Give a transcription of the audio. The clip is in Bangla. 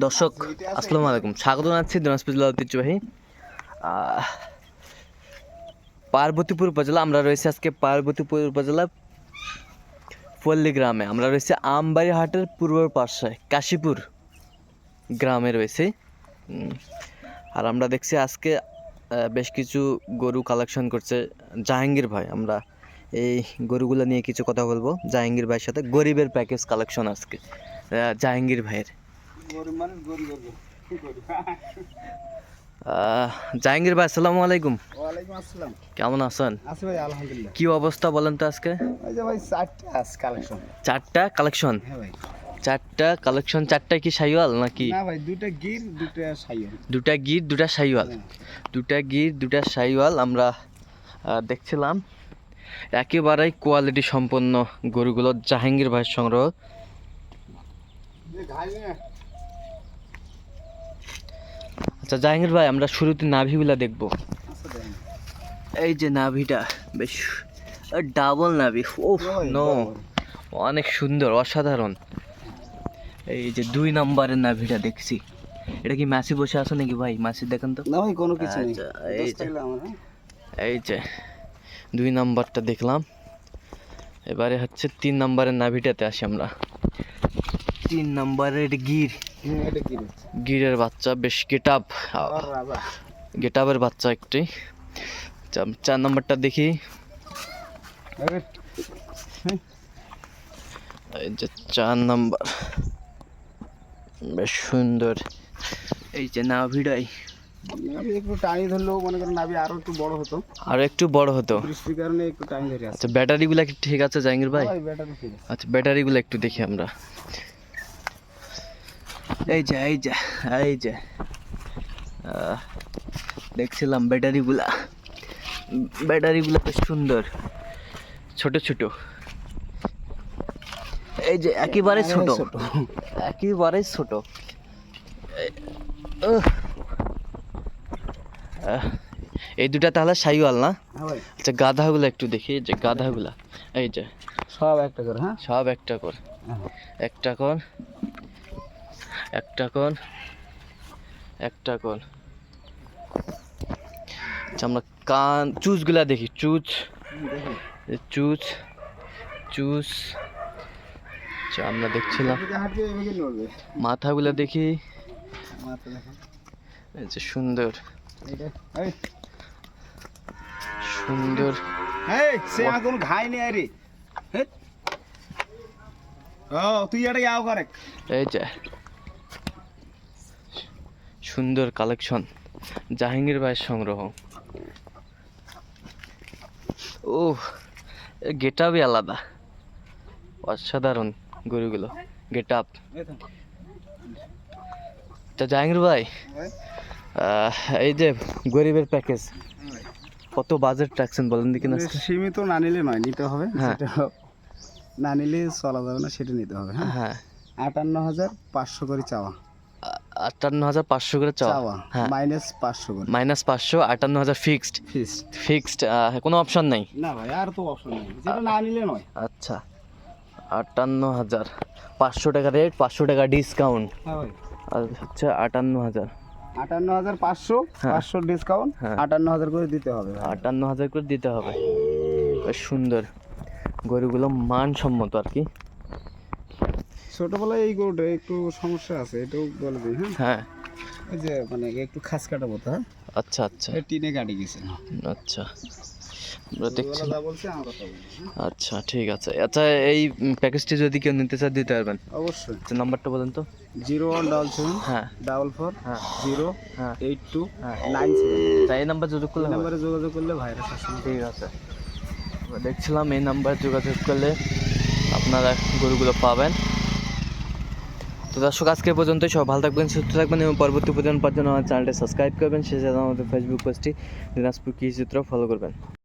দর্শক, আসসালামু আলাইকুম। স্বাগত জানাচ্ছি দিনাজপুর জেলা ঐতিহ্যবাহী পার্বতীপুর উপজেলা। আমরা রয়েছি আজকে পার্বতীপুর উপজেলা পল্লী গ্রামে। আমরা রয়েছি আমবাড়ি হাটের পূর্ব পাশে, কাশীপুর গ্রামে রয়েছে। আর আমরা দেখছি আজকে বেশ কিছু গরু কালেকশন করছে জাহাঙ্গীর ভাই। আমরা এই গরুগুলো নিয়ে কিছু কথা বলব। জাহাঙ্গীর ভাইয়ের সাথে গরিবের প্যাকেজ কালেকশন আজকে জাহাঙ্গীর ভাইয়ের। আহ, জাহাঙ্গীর ভাই আসসালামু আলাইকুম। ওয়ালাইকুম আসসালাম। কেমন আছেন? আছি ভাই আলহামদুলিল্লাহ। কি অবস্থা বলেন তো আজকে? ওই যে ভাই চারটে কালেকশন চারটা কালেকশন হ্যাঁ ভাই। চারটা কালেকশন চারটা কি সাইওয়াল নাকি? না ভাই দুটো গির দুটো সাইয়ন দুটা গির দুটা সাইওয়াল। হ্যাঁ। দুটা গির দুটা সাইওয়াল আমরা দেখছিলাম। একেবারেই কোয়ালিটি সম্পন্ন গরুগুলো জাহাঙ্গীর ভাইয়ের সংগ্রহ। আচ্ছা জাহাঙ্গীর ভাই আমরা শুরুতে নাভিগুলা দেখব। এই যে নাভিটা বেশ ডাবল নাভি। ও নো অনেক সুন্দর অসাধারণ। এই যে দুই নাম্বারের নাভিটা দেখছি। এটা কি মাসি বসে আছে নাকি ভাই? মাসি দেখেন তো। না ভাই কোনো কিছু নেই। আচ্ছা, হ্যাঁ? এই যে দুই নাম্বারটা দেখলাম। এবারে হচ্ছে তিন নাম্বারের নাভিটাতে আসি আমরা। তিন নাম্বারের গির। গির। গিরের বাচ্চা বেশ গেট আপ আর রাজা গেট আপের বাচ্চা একটি। চার নাম্বারটা দেখি। এই যে চার নাম্বার। বেশ সুন্দর। এই যে নাভিটাই আমি একটু টানি ধরলেও মনে করেন নাবি আরও একটু বড় হতো। আর একটু বড় হতো। বৃষ্টির কারণে একটু টাইম ধরে আচ্ছা ব্যাটারিগুলো কি ঠিক আছে জাহাঙ্গীর ভাই ভাই ব্যাটারি ঠিক আছে। আচ্ছা ব্যাটারিগুলো একটু দেখি আমরা। এই যে এই যে এই যে। দেখছিলাম ব্যাটারিগুলা। ব্যাটারিগুলো বেশ সুন্দর। ছোট ছোট। এই যে একেবারে ছোট। একেবারে ছোট। এই দুটা তাহলে সাইওয়াল না? হ্যাঁ আচ্ছা গাধাগুলো একটু দেখি যে গাধাগুলা। এই যে। সব একটা কর হ্যাঁ? সব একটা কর। হ্যাঁ। একটা কর। একটা কর একটা কর আচ্ছা আমরা কান চুজগুলা দেখি চুজ চুজ চুজ। আচ্ছা আমরা দেখছিলাম। মাথাগুলা দেখি। যে সুন্দর। সুন্দর। এই সে আমার কোনো ঘাই নেই আরে। তুই এটা করে। এই যে সুন্দর কালেকশন জাহাঙ্গীর ভাইয়ের সংগ্রহ। ও গেট আপই আলাদা। অসাধারণ গরুগুলো গেট আপ তা জাহাঙ্গীর ভাই এই যে গরিবের প্যাকেজ কত বাজেট রাখছেন বলেন দিকে না সীমিত না নিলে নয় নিতে হবে। হ্যাঁ। সেটা না নিলে চলা যাবে না সেটা নিতে হবে হ্যাঁ। হ্যাঁ। আটান্ন হাজার পাঁচশো করে চাওয়া। আটান্ন হাজার পাঁচশো করে চাওয়া। হ্যাঁ। মাইনাস পাঁচশো করে। মাইনাস পাঁচশো আটান্ন হাজার ফিক্সড ফিক্সড কোনো অপশন নাই। না ভাই আর তো অপশন নেই। যেটা না নিলে নয়। আচ্ছা। আটান্ন হাজার পাঁচশো টাকা রেট পাঁচশো টাকা ডিসকাউন্ট হ্যাঁ হচ্ছে আটান্ন হাজার আটান্ন হাজার পাঁচশো হ্যাঁ। পাঁচশো ডিসকাউন্ট হ্যাঁ। আটান্ন হাজার করে দিতে হবে আটান্ন হাজার করে দিতে হবে। সুন্দর। গরুগুলো মানসম্মত আর কি। ছোটবেলায় এই গরুটা একটু সমস্যা আছে এটাও বলে দিই হ্যাঁ? হ্যাঁ। ওই যে মানে একটু খাস কাটা মতো হ্যাঁ। আচ্ছা আচ্ছা। টিনে কাটি গেছে। আচ্ছা। আমরা দেখছি। হ্যাঁ? আচ্ছা ঠিক আছে। আচ্ছা এই প্যাকেজটি যদি কেউ নিতে চায় দিতে পারবেন অবশ্যই। আচ্ছা নাম্বারটা বলেন তো। জিরো ওয়ান ডাবল সেভেন হ্যাঁ। ডাবল ফোর হ্যাঁ। জিরো হ্যাঁ। এইট টু হ্যাঁ। Nine seven. এই নাম্বার যোগাযোগ করলে নাম্বারে যোগাযোগ করলে ভাইরাস আসবে ঠিক আছে। দেখছিলাম এই নাম্বার যোগাযোগ করলে আপনারা গরুগুলো পাবেন। তো দর্শক আজকে পর্যন্ত সব ভালো থাকবেন, সুস্থ থাকবেন এবং পরবর্তী পর্যন্ত আমার চ্যানেলটা সাবস্ক্রাইব করবেন। সে সাথে আমাদের ফেসবুক পেজটি দিনাজপুর কৃষিচিত্র ফলো করবেন।